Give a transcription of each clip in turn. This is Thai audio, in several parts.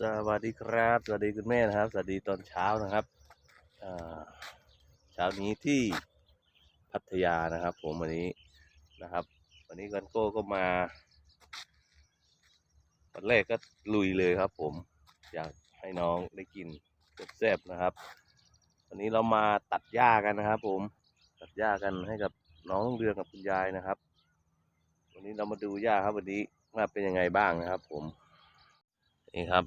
สวัสดีครับ สวัสดีคุณแม่นะครับ สวัสดีตอนเช้านะครับเช้านี้ที่พัทยานะครับ ผมวันนี้นะครับ วันนี้กันโก้ก็มาวันแรกก็ลุยเลยครับ ผมอยากให้น้องได้กินแซ่บๆนะครับ วันนี้เรามาตัดหญ้ากันนะครับ ผมตัดหญ้ากันให้กับน้องเรืองกับคุณยายนะครับ วันนี้เรามาดูหญ้าครับวันนี้ว่าเป็นยังไงบ้างนะครับ ผมนี่ครับ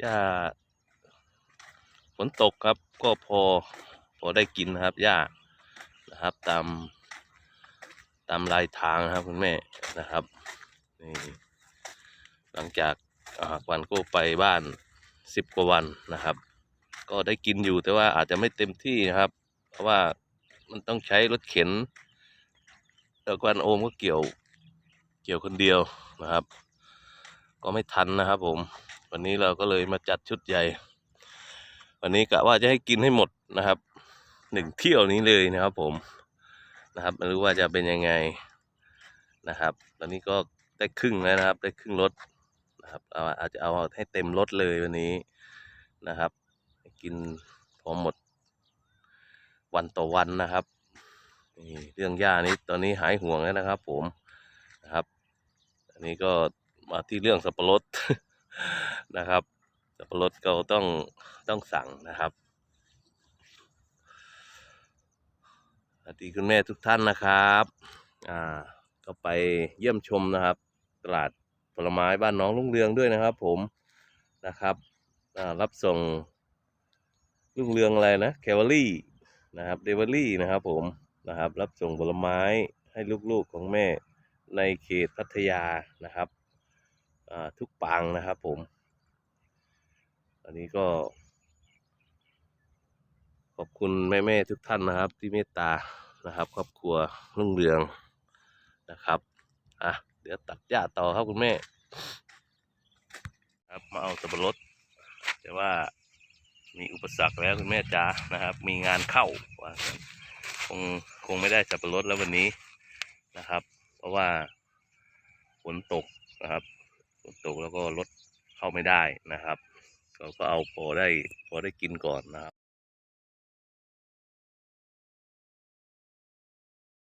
หญ้าฝนตกครับก็พอพอได้กินนะครับหญ้านะครับ ตามตามลายทางนะครับคุณแม่นะครับนี่หลังจากอ่าวันก็ไปบ้านสิบกว่าวันนะครับ ก็ได้กินอยู่แต่ว่าอาจจะไม่เต็มที่นะครับ เพราะว่ามันต้องใช้รถเข็นแล้วกวันโอมก็เกี่ยวเกี่ยวคนเดียวนะครับ ก็ไม่ทันนะครับผม วันนี้เราก็เลยมาจัดชุดใหญ่ วันนี้กะว่าจะให้กินให้หมดนะครับหนึ่งเที่ยวนี้เลยนะครับ ผมนะครับไม่รู้ว่าจะเป็นยังไงนะครับ ตอนนี้ก็ได้ครึ่งแล้วนะครับ ได้ครึ่งรถนะครับเราอาจจะเอาให้เต็มรถเลยวันนี้นะครับ กินพอหมด วันต่อวันนะครับเรื่องหญ้านี้ตอนนี้หายห่วงแล้วนะครับ ผมนะครับ อันนี้ก็มาที่เรื่องสับปะรด นะครับสับปะรดก็ต้องต้องสั่งนะครับสวัสดีคุณแม่ทุกท่านนะครับอ่าก็ไปเยี่ยมชมนะครับ ตลาดผลไม้บ้านน้องลุงเรืองด้วยนะครับ ผมนะครับอ่ารับส่งลุงเรืองอะไรนะแคลอรี่นะครับเดลิเวอรี่นะครับ ผมนะครับ รับส่งผลไม้ให้ลูกๆของแม่ในเขตพัทยานะครับ ทุกปางนะครับผม อันนี้ก็ ขอบคุณแม่ๆทุกท่านนะครับ ที่เมตตานะครับ ครอบครัวรุ่งเรืองนะครับอะเดี๋ยวตัดหญ้าต่อครับคุณแม่ ครับมาเอาสับปะรดแต่ว่ามีอุปสรรคแล้วคุณแม่จ๋านะครับ มีงานเข้าว่าคงคงไม่ได้สับปะรดแล้ววันนี้นะครับ เพราะว่าฝนตกนะครับ ตกแล้วก็รถเข้าไม่ได้นะครับ เราก็เอาพอได้พอได้กินก่อนนะครับ